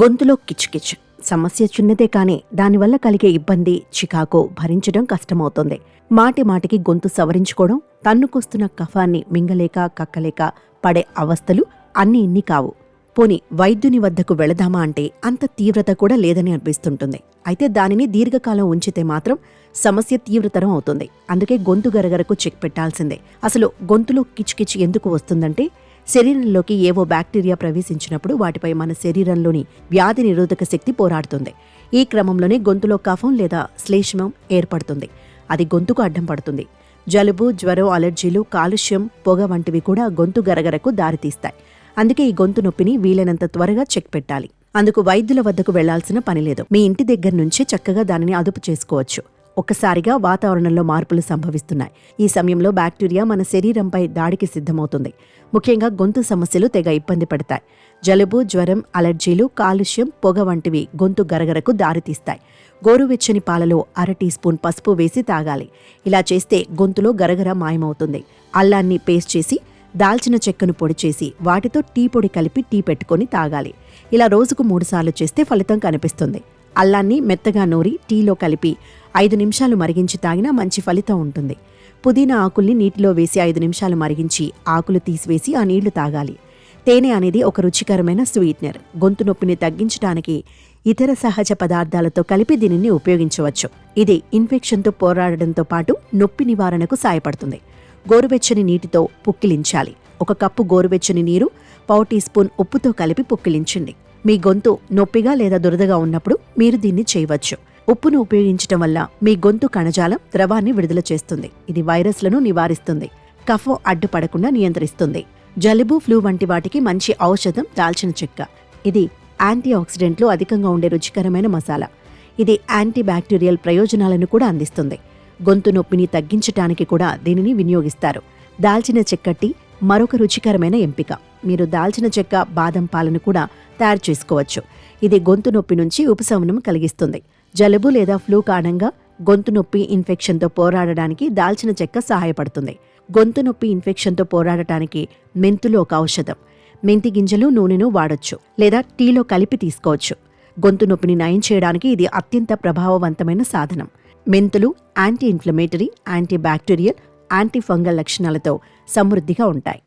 గొంతులో కిచ్కిచ్ సమస్య చిన్నదే కానీ దానివల్ల కలిగే ఇబ్బంది చికాకు భరించడం కష్టమవుతుంది. మాటి మాటికి గొంతు సవరించుకోవడం తన్నుకొస్తున్న కఫాన్ని మింగలేక కక్కలేక పడే అవస్థలు అన్ని ఇన్ని కావు. పోని వైద్యుని వద్దకు వెళదామా అంటే అంత తీవ్రత కూడా లేదని అనిపిస్తుంటుంది. అయితే దానిని దీర్ఘకాలం ఉంచితే మాత్రం సమస్య తీవ్రతరం అవుతుంది. అందుకే గొంతు గరగరకు చెక్ పెట్టాల్సిందే. అసలు గొంతులో కిచ్కిచ్ ఎందుకు వస్తుందంటే శరీరంలోకి ఏవో బ్యాక్టీరియా ప్రవేశించినప్పుడు వాటిపై మన శరీరంలోని వ్యాధి నిరోధక శక్తి పోరాడుతుంది. ఈ క్రమంలోనే గొంతులో కఫం లేదా శ్లేష్మం ఏర్పడుతుంది. అది గొంతుకు అడ్డం పడుతుంది. జలుబు జ్వరం అలర్జీలు కాలుష్యం పొగ వంటివి కూడా గొంతు గరగరకు దారితీస్తాయి. అందుకే ఈ గొంతు నొప్పిని వీలైనంత త్వరగా చెక్ పెట్టాలి. అందుకు వైద్యుల వద్దకు వెళ్ళాల్సిన పని లేదు. మీ ఇంటి దగ్గర నుంచే చక్కగా దానిని అదుపు చేసుకోవచ్చు. ఒక్కసారిగా వాతావరణంలో మార్పులు సంభవిస్తున్నాయి. ఈ సమయంలో బ్యాక్టీరియా మన శరీరంపై దాడికి సిద్ధమవుతుంది. ముఖ్యంగా గొంతు సమస్యలు తెగ ఇబ్బంది పడతాయి. జలుబు జ్వరం అలర్జీలు కాలుష్యం పొగ వంటివి గొంతు గరగరకు దారితీస్తాయి. గోరువెచ్చని పాలలో అర టీ స్పూన్ పసుపు వేసి తాగాలి. ఇలా చేస్తే గొంతులో గరగర మాయమవుతుంది. అల్లాన్ని పేస్ట్ చేసి దాల్చిన చెక్కను పొడి చేసి వాటితో టీ పొడి కలిపి టీ పెట్టుకొని తాగాలి. ఇలా రోజుకు మూడుసార్లు చేస్తే ఫలితం కనిపిస్తుంది. అల్లాన్ని మెత్తగా నూరి టీలో కలిపి ఐదు నిమిషాలు మరిగించి తాగినా మంచి ఫలితం ఉంటుంది. పుదీనా ఆకుల్ని నీటిలో వేసి ఐదు నిమిషాలు మరిగించి ఆకులు తీసివేసి ఆ నీళ్ళు తాగాలి. తేనె అనేది ఒక రుచికరమైన స్వీట్నర్. గొంతు నొప్పిని తగ్గించడానికి ఇతర సహజ పదార్థాలతో కలిపి దీనిని ఉపయోగించవచ్చు. ఇది ఇన్ఫెక్షన్తో పోరాడడంతో పాటు నొప్పి నివారణకు సాయపడుతుంది గోరువెచ్చని నీటితో పుక్కిలించాలి. ఒక కప్పు గోరువెచ్చని నీరు పావు టీ స్పూన్ ఉప్పుతో కలిపి పుక్కిలించండి. మీ గొంతు నొప్పిగా లేదా దురదగా ఉన్నప్పుడు మీరు దీన్ని చేయవచ్చు. ఉప్పును ఉపయోగించటం వల్ల మీ గొంతు కణజాలం ద్రవాన్ని విడుదల చేస్తుంది. ఇది వైరస్లను నివారిస్తుంది. కఫం అడ్డుపడకుండా నియంత్రిస్తుంది. జలుబు ఫ్లూ వంటి వాటికి మంచి ఔషధం దాల్చిన చెక్క. ఇది యాంటీ ఆక్సిడెంట్లు అధికంగా ఉండే రుచికరమైన మసాలా. ఇది యాంటీ బ్యాక్టీరియల్ ప్రయోజనాలను కూడా అందిస్తుంది. గొంతు నొప్పిని తగ్గించటానికి కూడా దీనిని వినియోగిస్తారు. దాల్చిన చెక్క టీ మరొక రుచికరమైన ఎంపిక. మీరు దాల్చిన చెక్క బాదం పాలను కూడా తయారు చేసుకోవచ్చు. ఇది గొంతు నొప్పి నుంచి ఉపశమనం కలిగిస్తుంది. జలుబు లేదా ఫ్లూ కారణంగా గొంతు నొప్పి ఇన్ఫెక్షన్తో పోరాడడానికి దాల్చిన చెక్క సహాయపడుతుంది. గొంతు నొప్పి ఇన్ఫెక్షన్తో పోరాడటానికి మెంతులు ఒక ఔషధం. మెంతి గింజలు నూనెను వాడొచ్చు లేదా టీలో కలిపి తీసుకోవచ్చు. గొంతు నొప్పిని నయం చేయడానికి ఇది అత్యంత ప్రభావవంతమైన సాధనం. మెంతులు anti inflammatory anti bacterial anti fungal లక్షణాలతో సమృద్ధిగా ఉంటాయి.